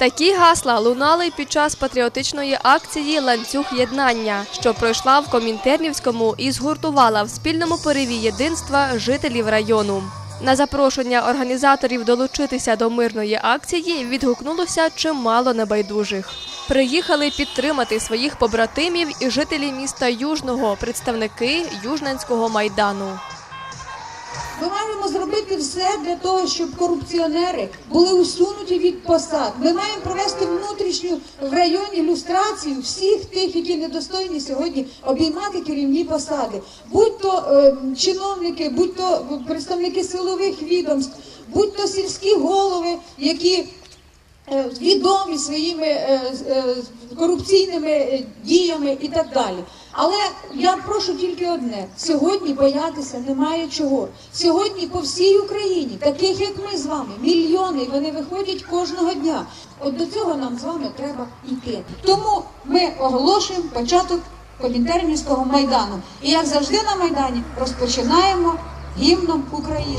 Такі гасла лунали під час патріотичної акції Ланцюг єднання, що пройшла в Комінтернівському і згуртувала в спільному пориві єдинства жителів району. На запрошення організаторів долучитися до мирної акції відгукнулося чимало небайдужих. Приїхали підтримати своїх побратимів і жителі міста Южного, представники Южненського майдану. Ми маємо зробити все для того, щоб корупціонери були усунуті від посад. Ми маємо провести внутрішню в районі люстрацію всіх тих, які недостойні сьогодні обіймати керівні посади, будь то е, чиновники, будь то представники силових відомств, будь то сільські голови, які е, відомі своїми е, е, корупційними діями і так далі. Але я прошу тільки одне: сьогодні боятися немає чого. Сьогодні по всій Україні, таких як ми з вами, мільйони, вони виходять кожного дня. От до цього нам з вами треба йти. Тому ми оголошуємо початок Комінтернівського майдану. І як завжди на майдані розпочинаємо гімном України.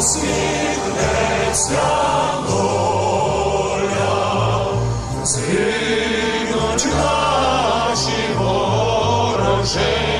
усміхнеться доля, згинуть наші ворожі.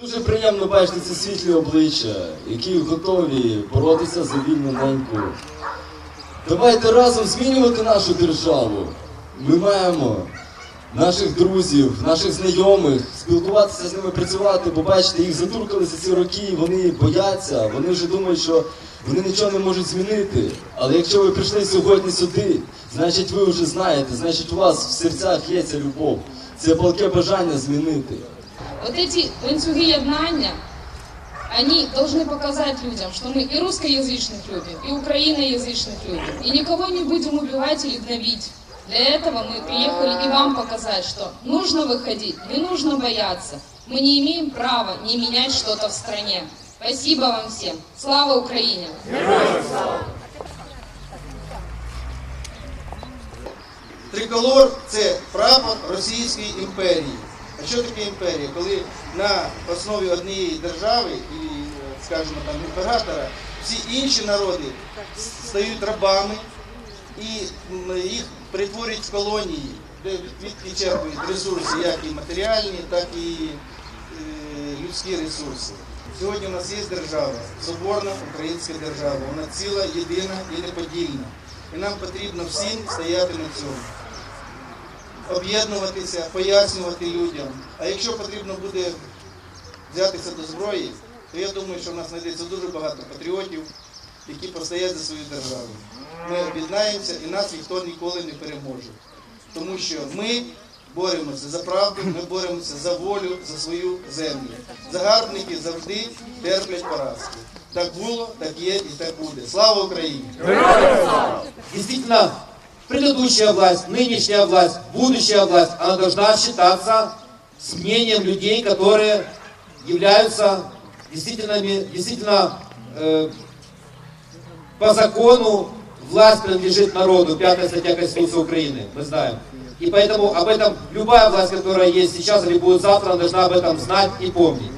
Дуже приємно бачити ці світлі обличчя, які готові боротися за вільну неньку. Давайте разом змінювати нашу державу. Ми маємо наших друзів, наших знайомих, спілкуватися з ними, працювати, бо бачите, їх затуркали за ці роки, вони бояться, вони вже думають, що вони нічого не можуть змінити. Але якщо ви прийшли сьогодні сюди, значить ви вже знаєте, значить у вас в серцях є ця любов, це палке бажання змінити. Вот эти ланцюги яднания, они должны показать людям, что мы и русскоязычных любим, и украиноязычных любим, и никого не будем убивать или гнобить. Для этого мы приехали и вам показать, что нужно выходить, не нужно бояться. Мы не имеем права не менять что-то в стране. Спасибо вам всем. Слава Украине! Триколор це прапор Російської імперії. А що таке імперія? Коли на основі однієї держави і, е, скажімо там, імператора всі інші народи стають рабами і їх перетворюють в колонії, де відчерпують ресурси, як і матеріальні, так і е, людські ресурси. Сьогодні у нас є держава, соборна українська держава. Вона ціла, єдина і неподільна. І нам потрібно всім стояти на цьому об'єднуватися, пояснювати людям. А якщо потрібно буде взятися до зброї, то я думаю, що в нас знайдеться дуже багато патріотів, які постоять за свою державу. Ми об'єднаємося і нас ніхто ніколи не переможе. Тому що ми боремося за правду, ми боремося за волю, за свою землю. Загарбники завжди терплять поразки. Так було, так є і так буде. Слава Україні! Действительно, предыдущая власть, нынешняя власть, будущая власть, она должна считаться с мнением людей, которые являются действительно, действительно э, по закону власть принадлежит народу, пятая статья Конституции Украины, мы знаем. И поэтому об этом любая власть, которая есть сейчас или будет завтра, должна об этом знать и помнить.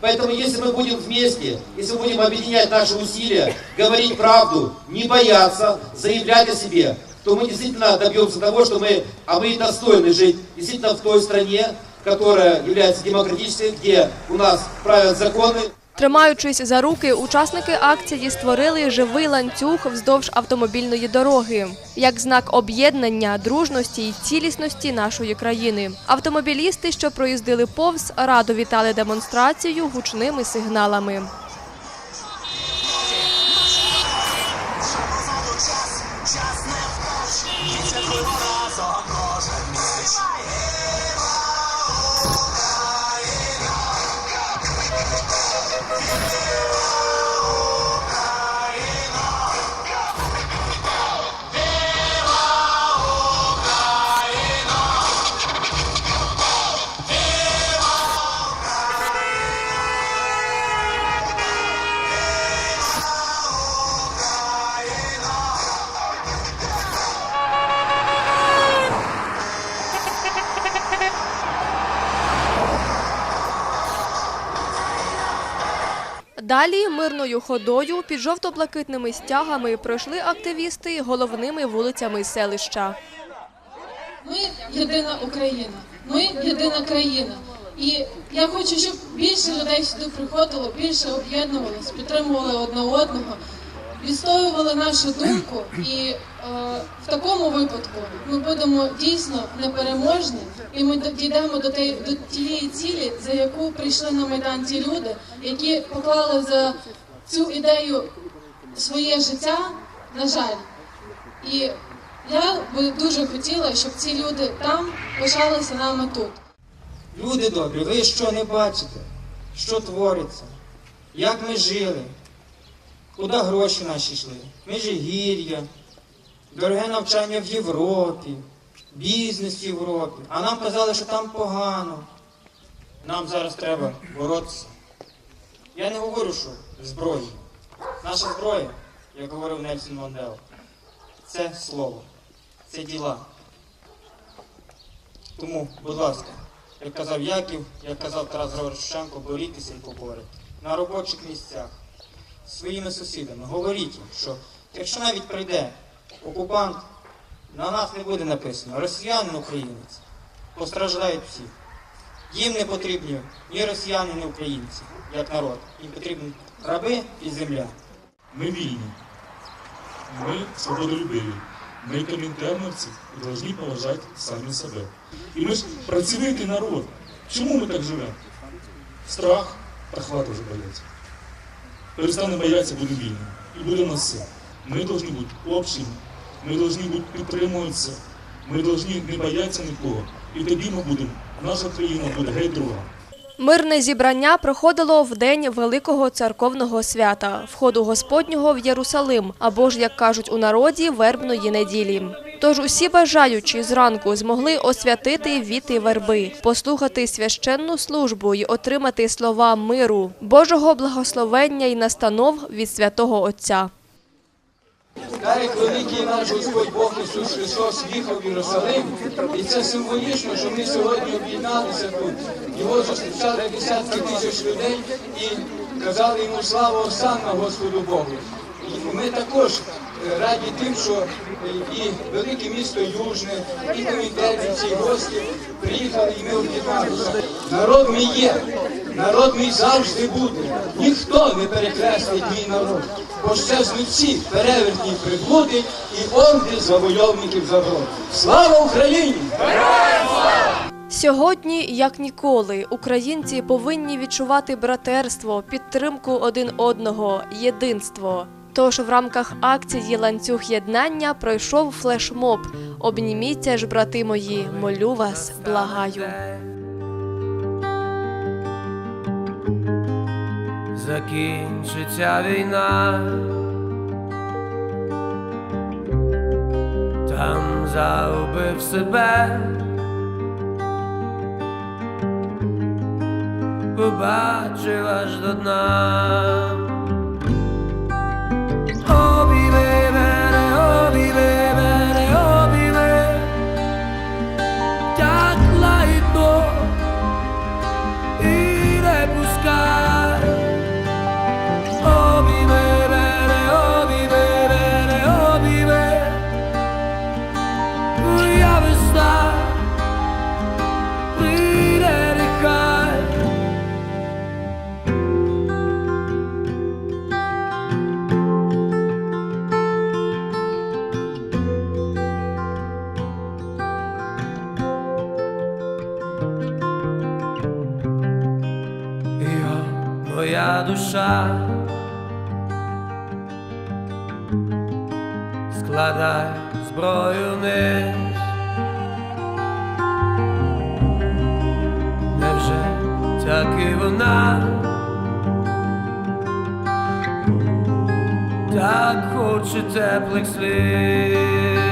Поэтому если мы будем вместе, если мы будем объединять наши усилия, говорить правду, не бояться, заявлять о себе, то мы действительно добьемся того, что мы, а мы достойны жить действительно в той стране, которая является демократической, где у нас правят законы, Тримаючись за руки, учасники акції створили живий ланцюг вздовж автомобільної дороги як знак об'єднання, дружності і цілісності нашої країни. Автомобілісти, що проїздили повз, радо вітали демонстрацію гучними сигналами. Далі мирною ходою під жовто-блакитними стягами пройшли активісти головними вулицями селища. Ми єдина Україна, ми єдина країна. І я хочу, щоб більше людей сюди приходило, більше об'єднувалось, підтримували одне одного, відстоювали нашу думку. І е, в такому випадку ми будемо дійсно непереможні, і ми дійдемо до, тієї- до тієї цілі, за яку прийшли на майдан ті люди, які поклали за цю ідею своє життя, на жаль. І я би дуже хотіла, щоб ці люди там пишалися нами тут. Люди добрі, ви що не бачите? Що твориться? Як ми жили? Куди гроші наші йшли? Межигір'я, дороге навчання в Європі, бізнес в Європі. А нам казали, що там погано. Нам зараз треба боротися. Я не говорю, що зброї. Наша зброя, як говорив Нельсон Мандела, це слово, це діла. Тому, будь ласка, як казав Яків, як казав Тарас Григорович Шевченко, борітеся і поборете. На робочих місцях, своїми сусідами. Говоріть що якщо навіть прийде окупант, на нас не буде написано росіянин українець. Постраждають всі. Їм не потрібні ні росіяни, ні українці, як народ. Їм потрібні раби і земля. Мы вільні, ми свободолюбиві, ми комінтерновці і повинні поважати самі себе. І ми ж працьовитий народ. Чому ми так живемо? Страх та хвата вже бояться. Перестанемо боятися, буде вільно. І буде у нас все. Ми повинні бути общими, ми повинні бути підтримуватися, ми повинні не боятися нікого. І тоді ми будемо, наша країна буде геть друга. Мирне зібрання проходило в день великого церковного свята, входу Господнього в Єрусалим, або ж, як кажуть у народі, вербної неділі. Тож усі бажаючі зранку змогли освятити віти верби, послухати священну службу і отримати слова миру, Божого благословення і настанов від святого Отця. Так великий наш Господь Бог Ісус Христос їхав в Єрусалим, і це символічно, що ми сьогодні об'єдналися тут. Його зустрічали десятки тисяч людей і казали йому слава Осанна Господу Богу. І ми також е, раді тим, що е, і велике місто Южне, і комітетівці, і гості приїхали, і ми об'єдналися. Народ мій є, народ мій завжди буде. Ніхто не перекреслить мій народ. Бо Пощезнуть всі перевертні приблуди і орди завойовників заброд. Слава Україні! Сьогодні, як ніколи, українці повинні відчувати братерство, підтримку один одного, єдинство. Тож в рамках акції ланцюг єднання пройшов флешмоб. Обніміться ж, брати мої, молю вас, благаю. закінчиться війна, там загубив себе, побачив аж до дна. Моя душа. Складай зброю вниз. Невже так і вона так хоче теплих слів?